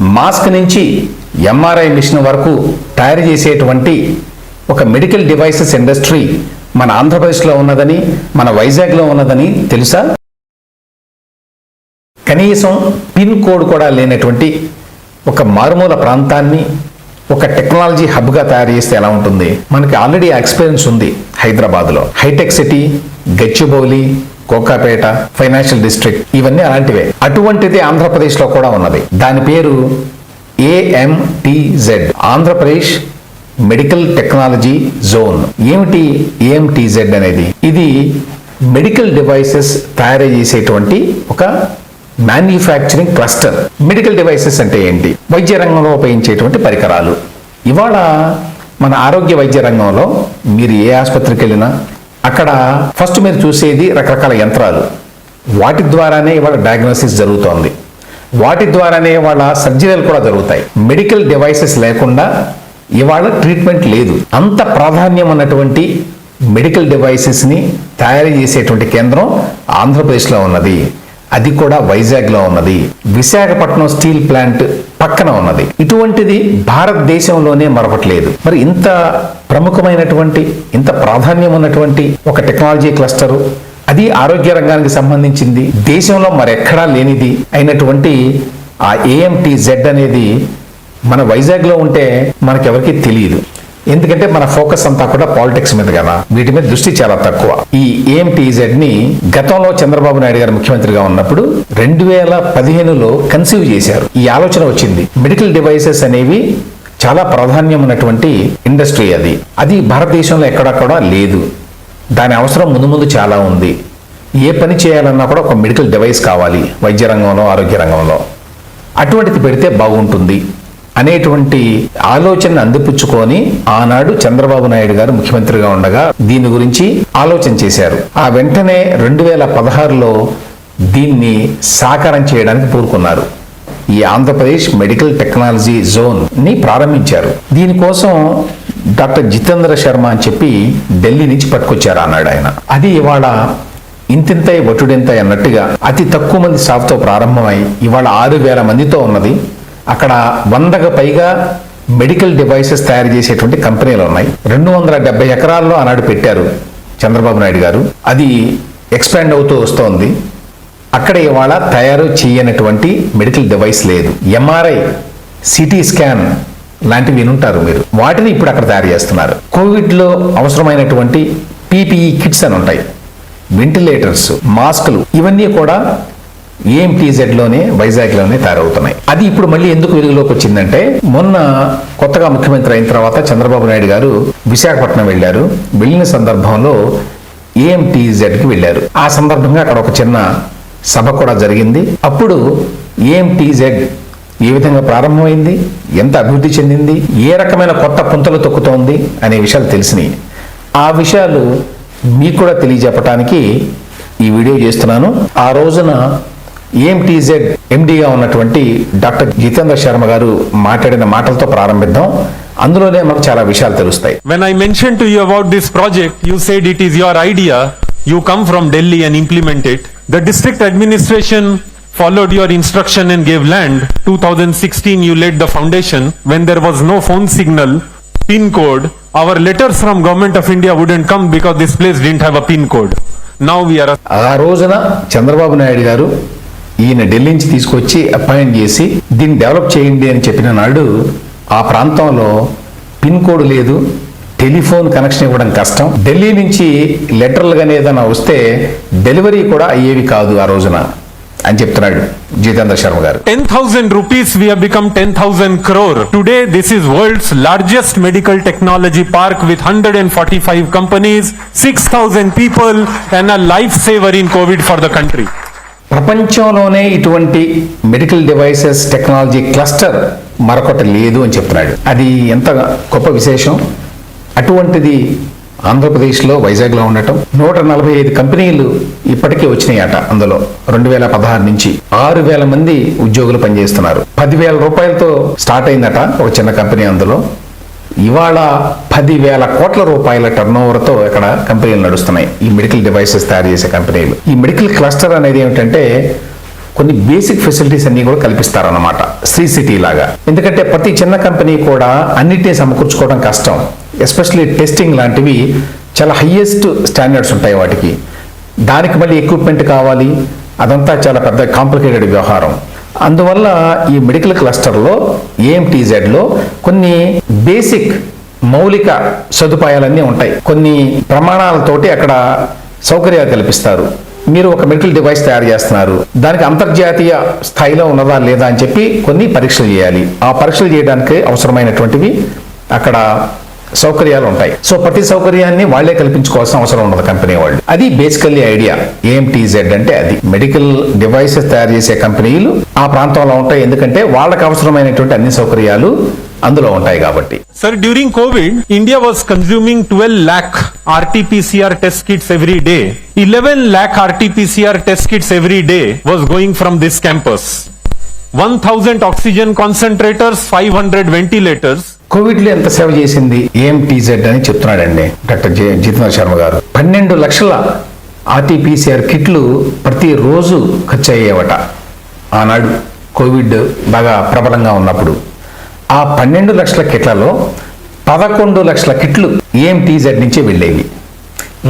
Mask నుంచి MRI machine వరకు తయారు చేసేటువంటి ఒక మెడికల్ డివైసెస్ ఇండస్ట్రీ మన ఆంధ్రప్రదేశ్లో ఉన్నదని మన వైజాగ్లో ఉన్నదని తెలుసా? కనీసం పిన్ కోడ్ కూడా లేనటువంటి ఒక మారుమూల ప్రాంతాన్ని ఒక టెక్నాలజీ హబ్గా తయారు చేస్తే ఎలా ఉంటుంది? మనకి ఆల్రెడీ ఎక్స్పీరియన్స్ ఉంది హైదరాబాద్లో. Hitech City Gachibowli Kokapet financial district ఇవన్నీ అలాంటివే. అటువంటిది ఆంధ్రప్రదేశ్లో కూడా ఉన్నది. దాని పేరు AMTZ Andhra Pradesh medical technology zone. ఏమిటి ఏఎంటిజెడ్ అనేది? ఇది మెడికల్ డివైసెస్ తయారు చేసేటువంటి ఒక మ్యానుఫ్యాక్చరింగ్ క్లస్టర్. మెడికల్ డివైసెస్ అంటే ఏంటి? వైద్య రంగంలో ఉపయోగించేటువంటి పరికరాలు. ఇవాళ మన ఆరోగ్య వైద్య రంగంలో మీరు ఏ ఆసుపత్రికి వెళ్ళినా అక్కడ ఫస్ట్ మీరు చూసేది రకరకాల యంత్రాలు. వాటి ద్వారానే ఇవాళ డయాగ్నోసిస్ జరుగుతోంది. వాటి ద్వారానే ఇవాళ సర్జరీలు కూడా జరుగుతాయి. మెడికల్ డివైసెస్ లేకుండా ఇవాళ ట్రీట్మెంట్ లేదు. అంత ప్రాధాన్యం ఉన్నటువంటి మెడికల్ డివైసెస్ని తయారు చేసేటువంటి కేంద్రం ఆంధ్రప్రదేశ్లో ఉన్నది. అది కూడా వైజాగ్లో ఉన్నది. విశాఖపట్నం స్టీల్ ప్లాంట్ పక్కన ఉన్నది. ఇటువంటిది భారతదేశంలోనే మరొకటి మరి ఇంత ప్రముఖమైనటువంటి ఇంత ప్రాధాన్యం ఉన్నటువంటి ఒక టెక్నాలజీ క్లస్టరు అది ఆరోగ్య రంగానికి సంబంధించింది దేశంలో మరెక్కడా లేనిది అయినటువంటి ఆ ఏఎంటీ జెడ్ అనేది మన వైజాగ్లో ఉంటే మనకెవరికి తెలియదు. ఎందుకంటే మన ఫోకస్ అంతా కూడా పాలిటిక్స్ మీద కదా. వీటి మీద దృష్టి చాలా తక్కువ. ఈ ఏఎంటీజెడ్ని గతంలో చంద్రబాబు నాయుడు గారు ముఖ్యమంత్రిగా ఉన్నప్పుడు రెండు వేల పదిహేనులో కన్సీవ్ చేశారు. ఈ ఆలోచన వచ్చింది. మెడికల్ డివైసెస్ అనేవి చాలా ప్రాధాన్యం ఉన్నటువంటి ఇండస్ట్రీ అది. అది భారతదేశంలో ఎక్కడక్కడ లేదు. దాని అవసరం ముందు ముందు చాలా ఉంది. ఏ పని చేయాలన్నా కూడా ఒక మెడికల్ డివైస్ కావాలి. వైద్య రంగంలో ఆరోగ్య రంగంలో. అటువంటిది పెడితే బాగుంటుంది. అనేటువంటి ఆలోచన అందిపుచ్చుకొని ఆనాడు చంద్రబాబు నాయుడు గారు ముఖ్యమంత్రిగా ఉండగా దీని గురించి ఆలోచన చేశారు. ఆ వెంటనే రెండు వేల పదహారులో దీన్ని సాకారం చేయడానికి పూరుకున్నారు ఈ ఆంధ్రప్రదేశ్ మెడికల్ టెక్నాలజీ జోన్ని ప్రారంభించారు. దీనికోసం డాక్టర్ జితేంద్ర శర్మ అని చెప్పి ఢిల్లీ నుంచి పట్టుకొచ్చారు అన్నాడు ఆయన. అది ఇవాళ ఇంతింతై వటుడింతై అన్నట్టుగా అతి తక్కువ మంది స్టాఫ్తో ప్రారంభమై ఇవాళ ఆరు వేల మందితో ఉన్నది. అక్కడ వందకు పైగా మెడికల్ డివైసెస్ తయారు చేసేటువంటి కంపెనీలు ఉన్నాయి. రెండు వందల డెబ్బై ఎకరాల్లో ఆనాడు పెట్టారు చంద్రబాబు నాయుడు గారు. అది ఎక్స్పాండ్ అవుతూ వస్తోంది. అక్కడ ఇవాళ తయారు చేయనటువంటి మెడికల్ డివైస్ లేదు. ఎంఆర్ఐ సిటీ స్కాన్ లాంటివి వినుంటారు మీరు. వాటిని ఇప్పుడు అక్కడ తయారు చేస్తున్నారు. కోవిడ్లో అవసరమైనటువంటి పీపీఈ కిట్స్ అని ఉంటాయి. వెంటిలేటర్స్ మాస్కులు ఇవన్నీ కూడా ఏఎంటీజెడ్లోనే వైజాగ్లోనే తయారవుతున్నాయి. అది ఇప్పుడు మళ్ళీ ఎందుకు వెలుగులోకి వచ్చిందంటే మొన్న కొత్తగా ముఖ్యమంత్రి అయిన తర్వాత చంద్రబాబు నాయుడు గారు విశాఖపట్నం వెళ్ళారు. వెళ్ళిన సందర్భంలో ఏఎంటీజెడ్కి వెళ్ళారు. ఆ సందర్భంగా అక్కడ ఒక చిన్న సభ కూడా జరిగింది. అప్పుడు ఏఎంటీజెడ్ ఏ విధంగా ప్రారంభమైంది? ఎంత అభివృద్ధి చెందింది? ఏ రకమైన కొత్త పుంతలు తొక్కుతోంది? అనే విషయాలు తెలిసినాయి. ఆ విషయాలు మీకు కూడా తెలియజెప్పడానికి ఈ వీడియో చేస్తున్నాను. ఆ రోజున ఏఎంటీజెడ్ ఎండిగా ఉన్నటువంటి డాక్టర్ జితేంద్ర శర్మ గారు మాట్లాడిన మాటలతో ప్రారంభిద్దాం అందులోనే మనకు చాలా విషయాలు తెలుస్తాయి When I mentioned to you about this project, you said it is your idea. You come from Delhi and implement it. The district administration followed your instruction and gave land. 2016, you laid the foundation when there was no phone signal, PIN code. Our letters from government of India wouldn't come because this place didn't have a PIN code. Now we are a ఆ రోజున చంద్రబాబు నాయుడు గారు ఈయన ఢిల్లీ నుంచి తీసుకొచ్చి appoint చేసి దీన్ని develop చేయండి అని చెప్పిన నాడు ఆ ప్రాంతంలో పిన్ కోడ్ లేదు టెలిఫోన్ కనెక్షన్ ఇవ్వడం కష్టం. ఢిల్లీ నుంచి లెటర్లుగానే ఏదైనా వస్తే డెలివరీ కూడా అయ్యేవి కాదు ఆ రోజున అని చెప్తున్నాడు జితేంద్ర శర్మ గారు. Ten thousand rupees become ten thousand crore today this is world's largest medical technology park with hundred and forty five companies six thousand people and life saver in COVID for the country ప్రపంచంలోనే ఇటువంటి medical devices technology cluster మరొకటి లేదు అని చెప్తున్నాడు. అది ఎంత గొప్ప విశేషం? అటువంటిది ఆంధ్రప్రదేశ్లో వైజాగ్లో ఉండటం నూట నలభై ఐదు కంపెనీలు ఇప్పటికే వచ్చినాయట అందులో. రెండు వేల పదహారు నుంచి ఆరు వేల మంది ఉద్యోగులు పనిచేస్తున్నారు. పదివేల రూపాయలతో స్టార్ట్ అయిందట ఒక చిన్న కంపెనీ అందులో. ఇవాళ పదివేల కోట్ల రూపాయల టర్న్తో ఇక్కడ కంపెనీలు నడుస్తున్నాయి. ఈ మెడికల్ డివైసెస్ తయారు చేసే కంపెనీలు. ఈ మెడికల్ క్లస్టర్ అనేది ఏమిటంటే కొన్ని బేసిక్ ఫెసిలిటీస్ అన్ని కూడా కల్పిస్తారన్నమాట. శ్రీ సిటీ లాగా. ఎందుకంటే ప్రతి చిన్న కంపెనీ కూడా అన్నిటినీ సమకూర్చుకోవడం కష్టం. ఎస్పెషల్లీ టెస్టింగ్ లాంటివి చాలా హయ్యెస్ట్ స్టాండర్డ్స్ ఉంటాయి వాటికి. దానికి మళ్ళీ ఎక్విప్మెంట్ కావాలి. అదంతా చాలా పెద్ద కాంప్లికేటెడ్ వ్యవహారం. అందువల్ల ఈ మెడికల్ క్లస్టర్లో ఏఎంటీజెడ్లో కొన్ని బేసిక్ మౌలిక సదుపాయాలన్నీ ఉంటాయి. కొన్ని ప్రమాణాలతోటి అక్కడ సౌకర్యాలు కల్పిస్తారు. మీరు ఒక మెడికల్ డివైస్ తయారు చేస్తున్నారు. దానికి అంతర్జాతీయ స్థాయిలో ఉన్నదా లేదా అని చెప్పి కొన్ని పరీక్షలు చేయాలి. ఆ పరీక్షలు చేయడానికి అవసరమైనటువంటివి అక్కడ సౌకర్యాలు ఉంటాయి సో ప్రతి సౌకర్యాన్ని వాళ్ళే కల్పించుకోవాల్సిన అవసరం ఉండదు కంపెనీ వాళ్ళు. అది బేసికల్లీ ఐడియా. ఏంటిజెడ్ అంటే అది. మెడికల్ డివైసెస్ తయారు చేసే కంపెనీలు ఆ ప్రాంతంలో ఉంటాయి. ఎందుకంటే వాళ్ళకి అవసరమైనటువంటి అన్ని సౌకర్యాలు అందులో ఉంటాయి కాబట్టి. Sir during COVID India was consuming twelve lakh RTPCR test kits every day eleven lakh RTPCR test kits every day was going from this campus one thousand oxygen concentrators five hundred ventilators లో ఎంత సేవ చేసింది? AMTZ అని చెప్తున్నాడండి doctor J Jitendra Sharma గారు. పన్నెండు లక్షల RTPCR కిట్లు ప్రతిరోజు ఖర్చు అయ్యేవట ఆనాడు కోవిడ్ బాగా ప్రబలంగా ఉన్నప్పుడు. ఆ పన్నెండు లక్షల కిట్లలో పదకొండు లక్షల కిట్లు ఏఎంటీజెడ్ నుంచే వెళ్ళేవి.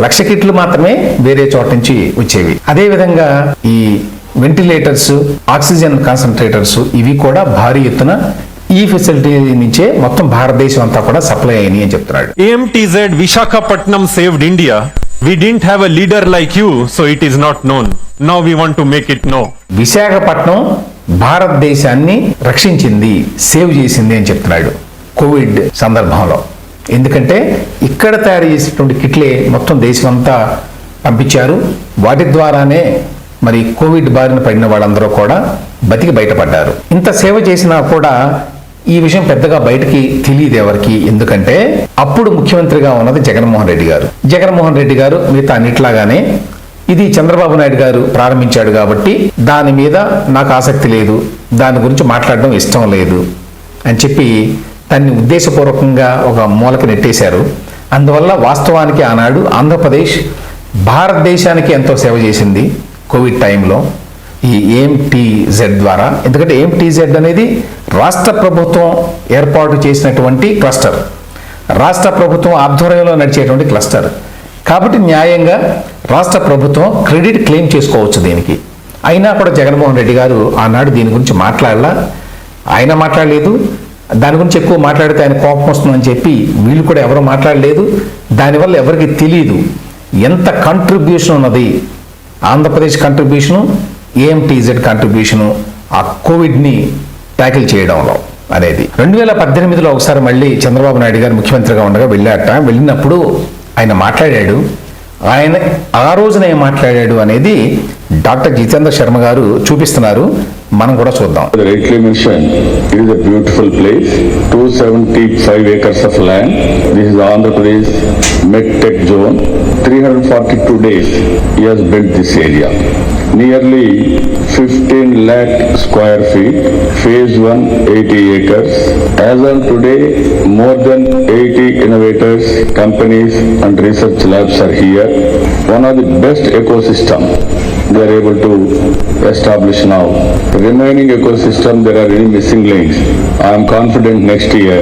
లక్ష కిట్లు మాత్రమే వేరే చోట నుంచి వచ్చేవి. అదేవిధంగా ఈ వెంటిలేటర్స్ ఆక్సిజన్ కాన్సన్ట్రేటర్స్ ఇవి కూడా భారీ ఎత్తున ఈ ఫెసిలిటీ నుంచే మొత్తం భారతదేశం అంతా కూడా సప్లై అయినాయి అని చెప్తున్నాడు AMTZ Vishakhapatnam saved India. We didn't have a leader like you, so it is not known. Now we want to make it known. Visakhapatnam భారతదేశాన్ని రక్షించింది సేవ్ చేసింది అని చెప్తున్నాడు కోవిడ్ సందర్భంలో ఎందుకంటే ఇక్కడ తయారు చేసేటువంటి కిట్లే మొత్తం దేశమంతా పంపించారు వాటి ద్వారానే మరి కోవిడ్ బారిన పడిన వాళ్ళందరూ కూడా బతికి బయటపడ్డారు ఇంత సేవ చేసినా కూడా ఈ విషయం పెద్దగా బయటికి తెలియదు ఎవరికి. ఎందుకంటే అప్పుడు ముఖ్యమంత్రిగా ఉన్నది జగన్మోహన్ రెడ్డి గారు. జగన్మోహన్ రెడ్డి గారు మిగతా అన్నిట్లాగానే ఇది చంద్రబాబు నాయుడు గారు ప్రారంభించాడు కాబట్టి దాని మీద నాకు ఆసక్తి లేదు. దాని గురించి మాట్లాడడం ఇష్టం లేదు అని చెప్పి దాన్ని ఉద్దేశపూర్వకంగా ఒక మూలకి నెట్టేశారు. అందువల్ల వాస్తవానికి ఆనాడు ఆంధ్రప్రదేశ్ భారతదేశానికి ఎంతో సేవ చేసింది కోవిడ్ టైంలో. ఈ ఏఎంటీజెడ్ ద్వారా ఎందుకంటే ఏంటీజెడ్ అనేది రాష్ట్ర ప్రభుత్వం ఏర్పాటు చేసినటువంటి క్లస్టర్. రాష్ట్ర ప్రభుత్వం ఆధ్వర్యంలో నడిచేటువంటి క్లస్టర్. కాబట్టి న్యాయంగా రాష్ట్ర ప్రభుత్వం క్రెడిట్ క్లెయిమ్ చేసుకోవచ్చు దీనికి. అయినా కూడా జగన్మోహన్ రెడ్డి గారు ఆనాడు దీని గురించి మాట్లాడలా. ఆయన మాట్లాడలేదు. దాని గురించి ఎక్కువ మాట్లాడితే ఆయన కోపం వస్తుందని చెప్పి వీళ్ళు కూడా ఎవరు మాట్లాడలేదు. దానివల్ల ఎవరికి తెలియదు ఎంత కంట్రిబ్యూషన్ ఉన్నది? ఆంధ్రప్రదేశ్ కంట్రిబ్యూషను ఏఎంటీజెడ్ కాంట్రిబ్యూషను ఆ కోవిడ్ని ట్యాకిల్ చేయడంలో అనేది. రెండు వేల పద్దెనిమిదిలో ఒకసారి మళ్ళీ చంద్రబాబు నాయుడు గారు ముఖ్యమంత్రిగా ఉండగా వెళ్ళాట వెళ్ళినప్పుడు ఆయన మాట్లాడాడు. ఆయన ఆ రోజున ఏం మాట్లాడాడు అనేది డాక్టర్ జితేంద్ర శర్మ గారు చూపిస్తున్నారు. మనం కూడా చూద్దాం. Beautiful place two seventy five acres of land this Andhra Pradesh MedTech zone three hundred forty two days is built this area nearly fifteen lakh square feet phase one eighty acres as on today more than eighty innovators companies and research labs are here one of the best ecosystem they are able to establish now. Remaining ecosystem, there are any missing links. I am confident next year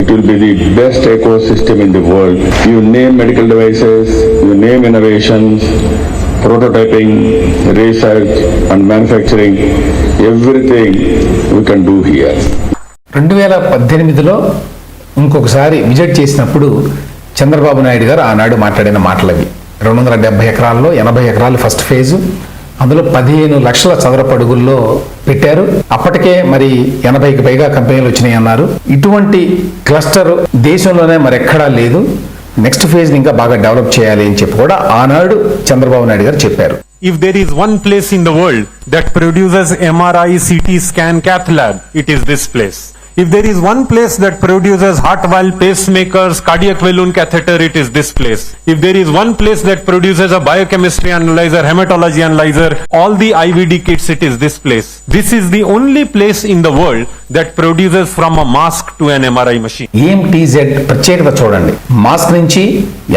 it will be the best ecosystem in the world. You name medical devices, you name innovations, prototyping, research and manufacturing, everything we can do here. రెండు వేల పద్దెనిమిదిలో ఇంకొకసారి visit చేసినప్పుడు చంద్రబాబు నాయుడు గారు ఆనాడు మాట్లాడిన మాటలు అవి రెండు వందల డెబ్బై ఎకరాల్లో ఎనభై ఎకరాలు ఫస్ట్ ఫేజు. అందులో పదిహేను లక్షల చదరపడుగుల్లో పెట్టారు. అప్పటికే మరి ఎనభైకి పైగా కంపెనీలు వచ్చినాయి అన్నారు ఇటువంటి క్లస్టర్ దేశంలోనే మరి ఎక్కడా లేదు. నెక్స్ట్ ఫేజ్ ఇంకా బాగా డెవలప్ చేయాలి అని చెప్పి కూడా ఆనాడు చంద్రబాబు నాయుడు గారు చెప్పారు. If there is one place in the world that produces MRI CT scan cath lab it is this place If there is one place that produces heart valve pacemakers, cardiac balloon catheter, it is this place. If there is one place that produces a biochemistry analyzer, hematology analyzer, all the IVD kits, it is this place. This is the only place in the world that produces from a mask to an MRI machine. EMTZ ప్రత్యేకత చూడండి mask నుంచి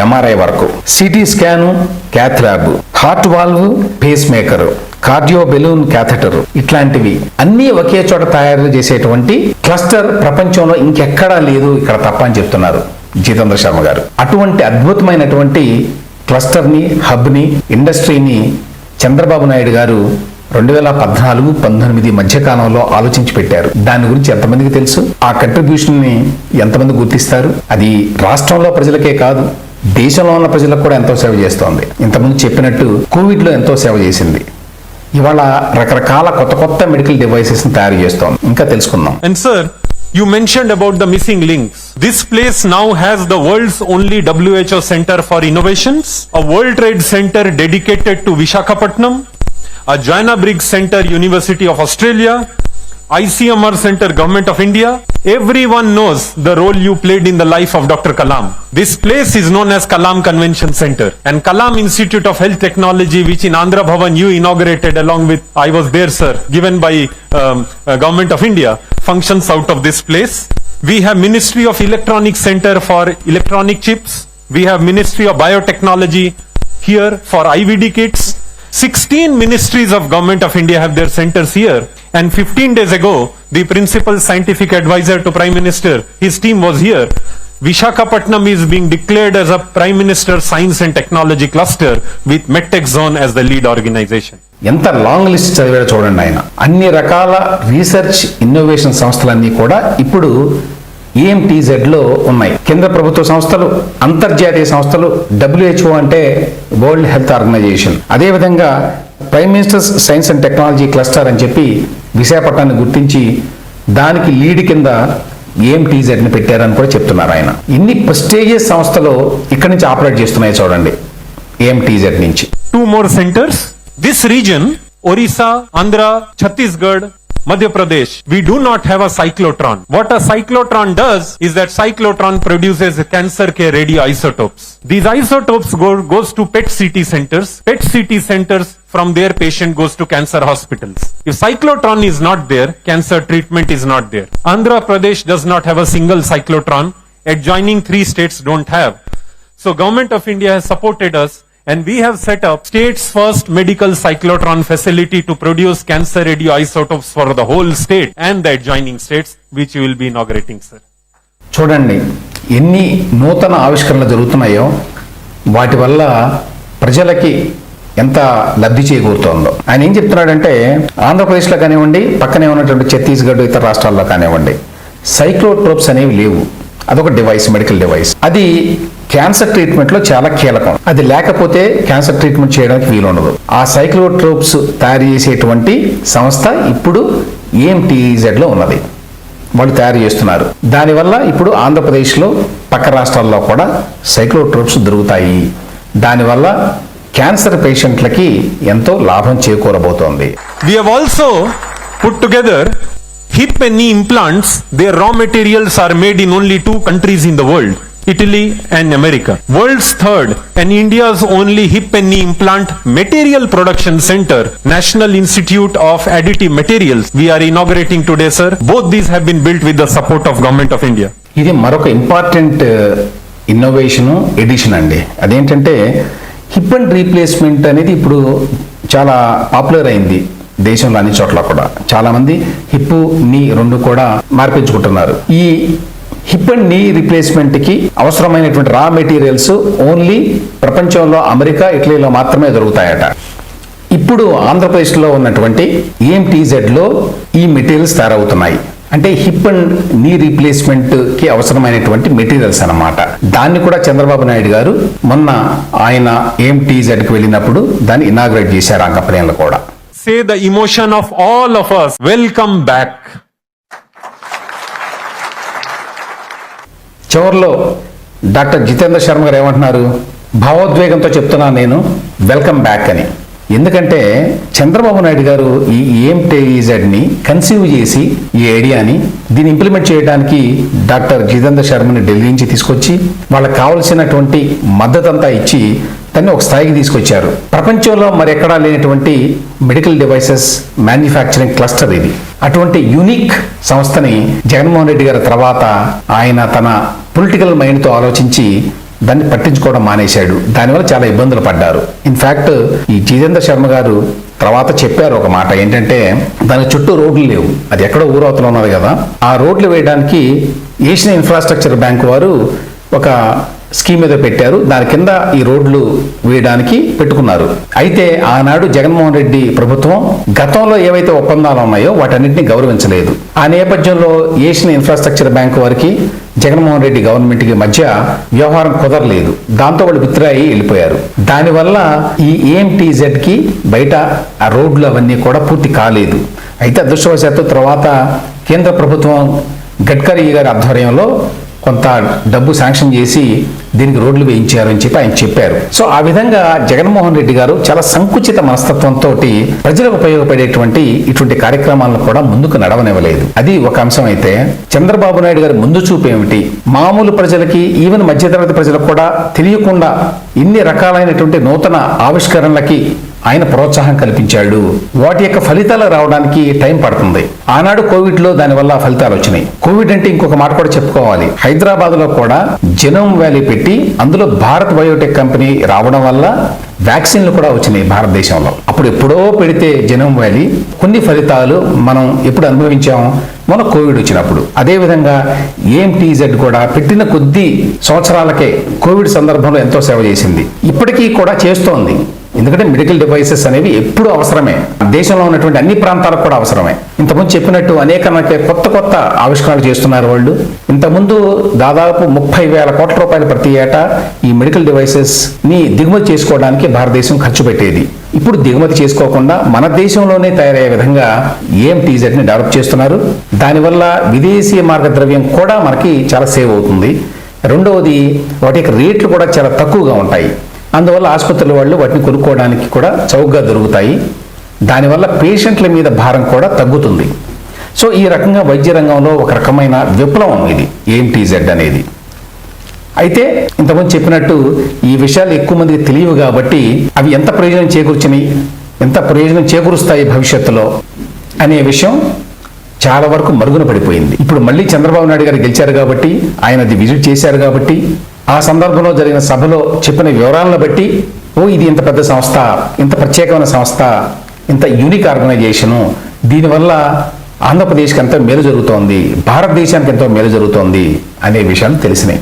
MRI వరకు CT scan cath lab heart valve pacemaker cardio balloon catheter ఇట్లాంటివి అన్ని ఒకే చోట తయారు చేసేటువంటి cluster ప్రపంచంలో ఇంకెక్కడా లేదు ఇక్కడ తప్ప అని చెప్తున్నారు జితేంద్ర శర్మ గారు. అటువంటి అద్భుతమైనటువంటి క్లస్టర్ని హబ్ని ఇండస్ట్రీని చంద్రబాబు నాయుడు గారు రెండు వేల పద్నాలుగు పంతొమ్మిది మధ్య కాలంలో ఆలోచించి పెట్టారు. దాని గురించి ఎంతమందికి తెలుసు? ఆ కంట్రిబ్యూషన్ని ఎంతమంది గుర్తిస్తారు? అది రాష్ట్రంలో ప్రజలకే కాదు దేశంలో ఉన్న ప్రజలకు కూడా ఎంతో సేవ చేస్తోంది. ఇంతకుముందు చెప్పినట్టు కోవిడ్లో ఎంతో సేవ చేసింది. ఇవాళ రకరకాల కొత్త కొత్త మెడికల్ డివైసెస్ తయారు చేస్తాం ఇంకా తెలుసుకుందాం. Sir you mentioned about the missing links this place now has the world's only WHO centre for innovations world trade centre dedicated to Visakhapatnam a Joanna Briggs centre university of Australia ICMR Center, Government of India. Everyone knows the role you played in the life of Dr. Kalam. This place is known as Kalam Convention Center and Kalam Institute of Health Technology, which in Andhra Bhavan you inaugurated along with, I was there sir, given by um, uh, Government of India, functions out of this place. We have Ministry of Electronics Center for electronic chips. We have Ministry of Biotechnology here for IVD kits. 16 ministries of government of India have their centers here. And 15 days ago, the principal scientific advisor to Prime Minister, his team was here. Vishakhapatnam is being declared as a Prime Minister Science and Technology cluster with MedTech Zone as the lead organization. ఎంత long list చదివాడో చూడండి ఆయన అన్ని రకాల research innovation సంస్థలన్నీ కూడా ఇప్పుడు ఈఎంటీజెడ్లో ఉన్నాయి కేంద్ర ప్రభుత్వ సంస్థలు అంతర్జాతీయ సంస్థలు డబ్ల్యూహెచ్ఓ అంటే వరల్డ్ హెల్త్ ఆర్గనైజేషన్ అదేవిధంగా prime ministers science and technology cluster అని చెప్పి విశాఖపట్నాన్ని గుర్తించి దానికి లీడ్ కింద ఏం ని పెట్టారని కూడా చెప్తున్నారు ఆయన. ఇన్ని ప్రెస్టేజియస్ సంస్థలు ఇక్కడి నుంచి ఆపరేట్ చేస్తున్నాయి చూడండి ఏఎంటీజెడ్ నుంచి. Two more centres this region Orissa Andhra Chhattisgarh Madhya Pradesh, we do not have a cyclotron. What a cyclotron does is that cyclotron produces cancer care radioisotopes. These isotopes go, goes to PET CT centers. PET CT centers from their patient goes to cancer hospitals. If cyclotron is not there, cancer treatment is not there. Andhra Pradesh does not have a single cyclotron. Adjoining three states don't have. So government of India has supported us and we have set up state's first medical cyclotron facility to produce cancer radioisotopes for the whole state and the adjoining states which you will be inaugurating sir. చూడండి ఎన్ని నూతన ఆవిష్కరణలు జరుగుతున్నాయో వాటి వల్ల ప్రజలకి ఎంత లబ్ధి చేకూరుతోందో ఆయన ఏం చెప్తున్నాడంటే ఆంధ్రప్రదేశ్లో కానివ్వండి పక్కనే ఉన్నటువంటి ఛత్తీస్గఢ్ ఇతర రాష్ట్రాల్లో కానివ్వండి సైక్లోట్రోప్స్ అనేవి లేవు అదొక డివైస్ మెడికల్ డివైస్ అది క్యాన్సర్ ట్రీట్మెంట్లో చాలా కీలకం. అది లేకపోతే క్యాన్సర్ ట్రీట్మెంట్ చేయడానికి వీలు ఉండదు ఆ సైక్లోట్రోప్స్ తయారు చేసేటువంటి సంస్థ ఇప్పుడు ఏఎంటీజెడ్లో ఉన్నది. వాళ్ళు తయారు చేస్తున్నారు. దానివల్ల ఇప్పుడు ఆంధ్రప్రదేశ్లో పక్క రాష్ట్రాల్లో కూడా సైక్లోట్రోప్స్ దొరుకుతాయి. దానివల్ల క్యాన్సర్ పేషెంట్లకి ఎంతో లాభం చేకూరబోతోంది. We have also hip and knee implants. Their raw materials are made in only two countries in the world. Italy and America. World's third and India's only hip and knee implant material production center, National Institute of Additive Materials. We are inaugurating today, sir. Both these have been built with the support of Government of India. ఇది మరొక important innovation edition అండి అదేంటంటే hip and replacement అనేది ఇప్పుడు చాలా popular అయింది దేశంలో అన్ని చోట్ల కూడా. చాలామంది హిప్ నీ రెండు కూడా మార్పించుకుంటున్నారు. ఈ హిప్ అండ్ నీ రిప్లేస్మెంట్కి అవసరమైనటువంటి రా మెటీరియల్స్ ఓన్లీ ప్రపంచంలో అమెరికా ఇటలీలో మాత్రమే దొరుకుతాయట. ఇప్పుడు ఆంధ్రప్రదేశ్లో ఉన్నటువంటి ఈఎంటీజెడ్లో ఈ మెటీరియల్స్ తయారవుతున్నాయి. అంటే హిప్ అండ్ నీ రీప్లేస్మెంట్కి అవసరమైనటువంటి మెటీరియల్స్ అన్నమాట. దాన్ని కూడా చంద్రబాబు నాయుడు గారు మొన్న ఆయన ఏఎంటీజెడ్కి వెళ్ళినప్పుడు దాన్ని ఇనాగ్రేట్ చేశారు ఆ కంపెనీలు కూడా. Say the emotion of all of us. Welcome back. చివరిలో డాక్టర్ జితేంద్ర శర్మ గారు ఏమంటున్నారు భావోద్వేగంతో చెప్తున్నాను నేను వెల్కమ్ బ్యాక్ అని ఎందుకంటే చంద్రబాబు నాయుడు గారు ఈ ఏం ని కన్సీవ్ చేసి ఈ ఐడియాని దీన్ని ఇంప్లిమెంట్ చేయడానికి డాక్టర్ జితేంద్ర శర్మని ఢిల్లీ నుంచి తీసుకొచ్చి వాళ్ళకి కావలసినటువంటి మద్దతంతా ఇచ్చి దాన్ని ఒక స్థాయికి తీసుకొచ్చారు. ప్రపంచంలో మరి ఎక్కడా లేనటువంటి మెడికల్ డివైసెస్ మ్యానుఫ్యాక్చరింగ్ క్లస్టర్ ఇది. అటువంటి యూనిక్ సంస్థని జగన్మోహన్ రెడ్డి గారి తర్వాత ఆయన తన పొలిటికల్ మైండ్తో ఆలోచించి దాన్ని పట్టించుకోవడం మానేశాడు. దానివల్ల చాలా ఇబ్బందులు పడ్డారు. ఇన్ఫ్యాక్ట్ ఈ జితేంద్ర శర్మ గారు తర్వాత చెప్పారు ఒక మాట ఏంటంటే దాని చుట్టూ రోడ్లు లేవు. అది ఎక్కడో ఊరవతలో ఉన్నది కదా. ఆ రోడ్లు వేయడానికి ఏషియన్ ఇన్ఫ్రాస్ట్రక్చర్ బ్యాంక్ వారు ఒక స్కీమ్ ఏదో పెట్టారు. దాని కింద ఈ రోడ్లు వేయడానికి పెట్టుకున్నారు. అయితే ఆనాడు జగన్మోహన్ రెడ్డి ప్రభుత్వం గతంలో ఏవైతే ఒప్పందాలు ఉన్నాయో వాటన్నిటిని గౌరవించలేదు. ఆ నేపథ్యంలో ఏషియన్ ఇన్ఫ్రాస్ట్రక్చర్ బ్యాంక్ వారికి జగన్మోహన్ రెడ్డి గవర్నమెంట్కి మధ్య వ్యవహారం కుదరలేదు. దాంతో వాళ్ళు విత్రాయి వెళ్ళిపోయారు. దానివల్ల ఈ ఏఎంటీజెడ్కి బయట ఆ రోడ్లు అవన్నీ కూడా పూర్తి కాలేదు. అయితే అదృష్టవశాత్తు తర్వాత కేంద్ర ప్రభుత్వం గడ్కరీ గారి ఆధ్వర్యంలో కొంత డబ్బు శాంక్షన్ చేసి దీనికి రోడ్లు వేయించారు అని చెప్పి ఆయన చెప్పారు. సో ఆ విధంగా జగన్మోహన్ రెడ్డి గారు చాలా సంకుచిత మనస్తత్వంతో ప్రజలకు ఉపయోగపడేటువంటి ఇటువంటి కార్యక్రమాలను కూడా ముందుకు నడవనివ్వలేదు. అది ఒక అంశం అయితే చంద్రబాబు నాయుడు గారి ముందు చూపు ఏమిటి? మామూలు ప్రజలకి ఈవెన్ మధ్యతరగతి ప్రజలకు కూడా తెలియకుండా ఇన్ని రకాలైనటువంటి నూతన ఆవిష్కరణలకి ఆయన ప్రోత్సాహం కల్పించాడు. వాటి యొక్క ఫలితాలు రావడానికి టైం పడుతుంది. ఆనాడు కోవిడ్లో దానివల్ల ఫలితాలు వచ్చినాయి. కోవిడ్ అంటే ఇంకొక మాట కూడా చెప్పుకోవాలి. హైదరాబాద్లో కూడా జెనోమ్ వ్యాలీ పెట్టి అందులో భారత్ బయోటెక్ కంపెనీ రావడం వల్ల వ్యాక్సిన్లు కూడా వచ్చినాయి భారతదేశంలో. అప్పుడు ఎప్పుడో పెడితే జనం వ్యాలీ కొన్ని ఫలితాలు మనం ఎప్పుడు అనుభవించాం మన కోవిడ్ వచ్చినప్పుడు. అదేవిధంగా ఏఎంటీజెడ్ కూడా పెట్టిన కొద్ది సంవత్సరాలకే కోవిడ్ సందర్భంలో ఎంతో సేవ చేసింది. ఇప్పటికీ కూడా చేస్తోంది. ఎందుకంటే మెడికల్ డివైసెస్ అనేవి ఎప్పుడు అవసరమే. దేశంలో ఉన్నటువంటి అన్ని ప్రాంతాలకు కూడా అవసరమే. ఇంతకుముందు చెప్పినట్టు అనేక అనేక కొత్త కొత్త ఆవిష్కరణలు చేస్తున్నారు వాళ్ళు. ఇంతకుముందు దాదాపు ముప్పై వేల కోట్ల రూపాయలు ప్రతి ఏటా ఈ మెడికల్ డివైసెస్ని దిగుమతి చేసుకోవడానికి భారతదేశం ఖర్చు పెట్టేది. ఇప్పుడు దిగుమతి చేసుకోకుండా మన దేశంలోనే తయారయ్యే విధంగా ఏఎంటీజెడ్ని డెవలప్ చేస్తున్నారు. దానివల్ల విదేశీ మార్గద్రవ్యం కూడా మనకి చాలా సేవ్ అవుతుంది. రెండవది వాటి యొక్క రేట్లు కూడా చాలా తక్కువగా ఉంటాయి. అందువల్ల ఆసుపత్రుల వాళ్ళు వాటిని కొనుక్కోవడానికి కూడా చౌకగా దొరుకుతాయి. దానివల్ల పేషెంట్ల మీద భారం కూడా తగ్గుతుంది. సో ఈ రకంగా వైద్య రంగంలో ఒక రకమైన విప్లవం ఇది ఏఎంటీజెడ్ అనేది. అయితే ఇంతకుముందు చెప్పినట్టు ఈ విషయాలు ఎక్కువ మందికి తెలియవు కాబట్టి అవి ఎంత ప్రయోజనం చేకూర్చినాయి ఎంత ప్రయోజనం చేకూరుస్తాయి భవిష్యత్తులో అనే విషయం చాలా వరకు మరుగున పడిపోయింది. ఇప్పుడు మళ్ళీ చంద్రబాబు నాయుడు గారు గెలిచారు కాబట్టి ఆయన అది విజిట్ చేశారు కాబట్టి ఆ సందర్భంలో జరిగిన సభలో చెప్పిన వివరాలను బట్టి ఓ ఇది ఇంత పెద్ద సంస్థ ఇంత ప్రత్యేకమైన సంస్థ ఇంత యూనిక్ ఆర్గనైజేషను దీనివల్ల ఆంధ్రప్రదేశ్కి ఎంతో మేలు జరుగుతోంది భారతదేశానికి ఎంతో మేలు జరుగుతోంది అనే విషయాలు తెలిసినాయి.